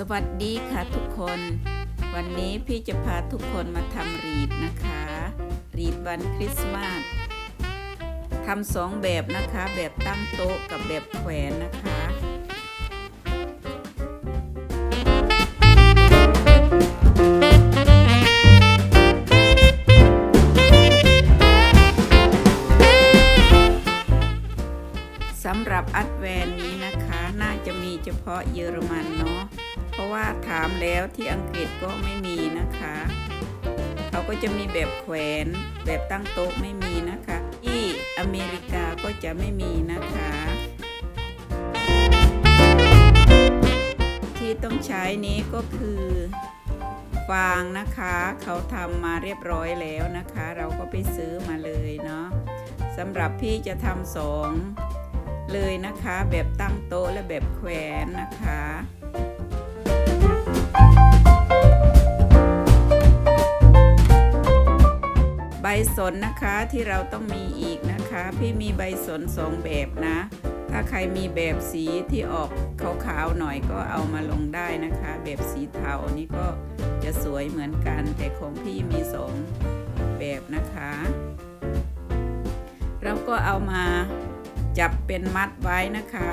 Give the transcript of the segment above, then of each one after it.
สวัสดีค่ะทุกคน วันนี้พี่จะพาทุกคนมาทำรีดนะคะ รีดวันคริสต์มาสทำสองแบบนะคะ แบบตั้งโต๊ะกับแบบแขวนนะคะสำหรับอัดแวนนี้นะคะ น่าจะมีเฉพาะเยอรมันเนาะ เพราะว่าถามแล้วที่อังกฤษก็ไม่มีนะคะ เขาก็จะมีแบบแขวนแบบตั้งโต๊ะไม่มีนะคะ ที่อเมริกาก็จะไม่มีนะคะ ที่ต้องใช้นี้ก็คือฟางนะคะ เขาทำมาเรียบร้อยแล้วนะคะ เราก็ไปซื้อมาเลยเนาะสำหรับพี่จะทำสองเลยนะคะ แบบตั้งโต๊ะและแบบแขวนนะคะ นนะคะที่เราต้องมีอีกนะคะ พี่มีใบสนสองแบบนะ ถ้าใครมีแบบสีที่ออกขาวๆหน่อยก็เอามาลงได้นะคะ แบบสีเทานี่ก็จะสวยเหมือนกัน แต่ของพี่มีสองแบบนะคะ เราก็เอามาจับเป็นมัดไว้นะคะ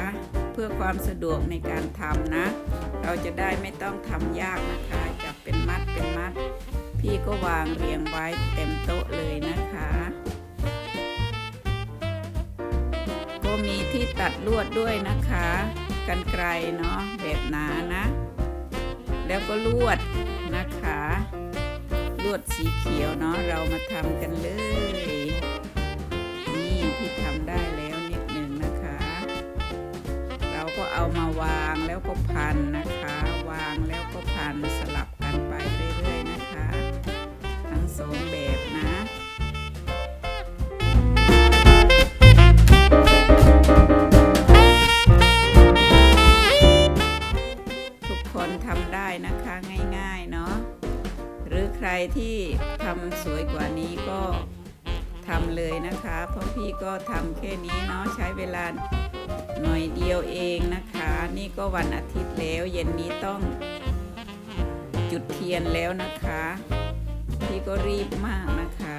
เพื่อความสะดวกในการทำนะ เราจะได้ไม่ต้องทำยากนะคะ จับเป็นมัดเป็นมัด พี่ก็วางเรียงไว้เต็มโต๊ะเลยนะคะ ก็มีที่ตัดลวดด้วยนะคะกันไกลเนาะแบบหนานะ แล้วก็ลวดนะคะ ลวดสีเขียวเนาะเรามาทำกันเลย นี่พี่ทำได้แล้วนิดหนึ่งนะคะ เราก็เอามาวางแล้วก็พันนะคะ นะคะง่ายๆเนาะหรือใครที่ทำสวยกว่านี้ก็ทำเลยนะคะ เพราะพี่ก็ทำแค่นี้เนาะใช้เวลาหน่อยเดียวเองนะคะ นี่ก็วันอาทิตย์แล้ว เย็นนี้ต้องจุดเทียนแล้วนะคะ พี่ก็รีบมากนะคะ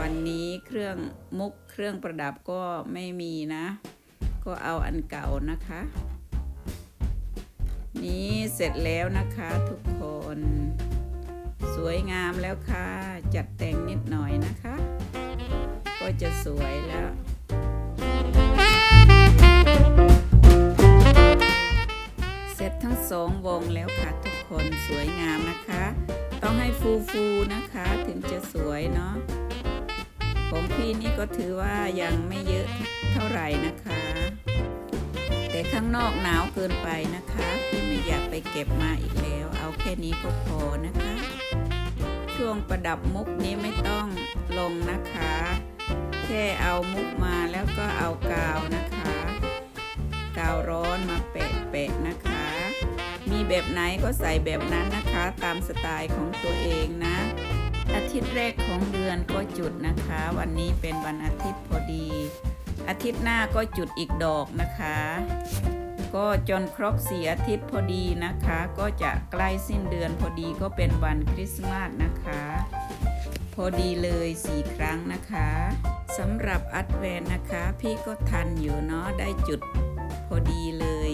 วันนี้เครื่องมุกเครื่องประดับก็ไม่มีนะ ก็เอาอันเก่านะคะ นี้เสร็จแล้วนะคะทุกคน สวยงามแล้วค่ะ จัดแต่งนิดหน่อยนะคะ ก็จะสวยแล้วเสร็จทั้งสองวงแล้วค่ะทุกคนสวยงามนะคะ ต้องให้ฟูฟูๆนะคะถึงจะสวยเนาะของพี่นี่ก็ถือว่ายังไม่เยอะเท่าไหร่นะคะ แต่ข้างนอกหนาวเกินไปนะคะพี่ไม่อยากไปเก็บมาอีกแล้ว เอาแค่นี้ก็พอนะคะ ช่วงประดับมุกนี้ไม่ต้องลงนะคะ แค่เอามุกมาแล้วก็เอากาวนะคะ กาวร้อนมาแปะๆนะคะ มีแบบไหนก็ใส่แบบนั้นนะคะ ตามสไตล์ของตัวเองนะ อาทิตย์แรกของเดือนก็จุดนะคะ วันนี้เป็นวันอาทิตย์พอดี อาทิตย์หน้าก็จุดอีกดอกนะคะ ก็จนครบสี่อาทิตย์พอดีนะคะ ก็จะใกล้สิ้นเดือนพอดีก็เป็นวันคริสต์มาสนะคะ พอดีเลยสี่ครั้งนะคะสำหรับอัดแวนนะคะ พี่ก็ทันอยู่เนาะได้จุดพอดีเลย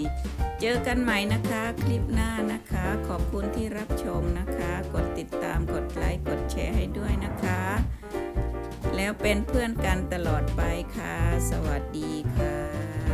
เจอกันใหม่นะคะคลิปหน้านะคะ ขอบคุณที่รับชมนะคะ กดติดตามกดไลค์กดแชร์ให้ แล้วเป็นเพื่อนกันตลอดไปค่ะ สวัสดีค่ะ